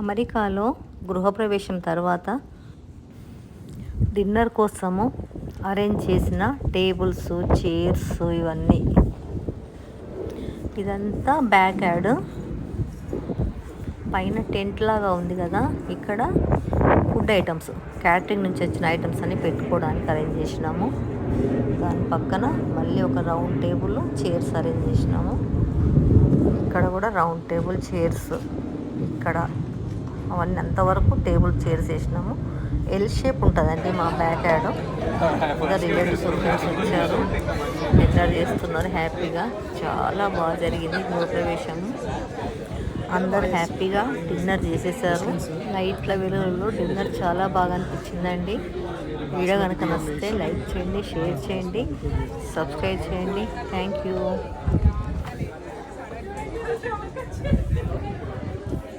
అమెరికాలో గృహప్రవేశం తర్వాత డిన్నర్ కోసము అరేంజ్ చేసిన టేబుల్స్ చైర్స్ ఇవన్నీ. ఇదంతా బ్యాక్ యాడ్ పైన టెంట్ లాగా ఉంది కదా ఇక్కడ ఫుడ్ ఐటమ్స్. క్యాటరింగ్ నుంచి వచ్చిన ఐటమ్స్ అన్ని పెట్టుకోవడానికి అరేంజ్ చేసినాము. దాని పక్కన మళ్ళీ ఒక రౌండ్ టేబుల్ చైర్స్ అరేంజ్ చేసినాము. ఇక్కడ కూడా రౌండ్ టేబుల్ చైర్స్. ఇక్కడ అవన్నీ అంతవరకు టేబుల్ చైర్స్ వేసినాము ఎల్ షేప్ ఉంటుందండి మా బ్యాక్ యాడ్ ఇంకా రిలేటివ్స్ ఫ్రెండ్స్ వచ్చారు. ఎంజాయ్ చేస్తున్నారు హ్యాపీగా చాలా బాగా జరిగింది గృహప్రవేశము అందరు హ్యాపీగా డిన్నర్ చేసేసారు. లైట్ల వెలుగులో డిన్నర్ చాలా బాగా అనిపించిందండి. వీడియో కనుక నచ్చితే లైక్ చేయండి షేర్ చేయండి సబ్స్క్రైబ్ చేయండి. Thank you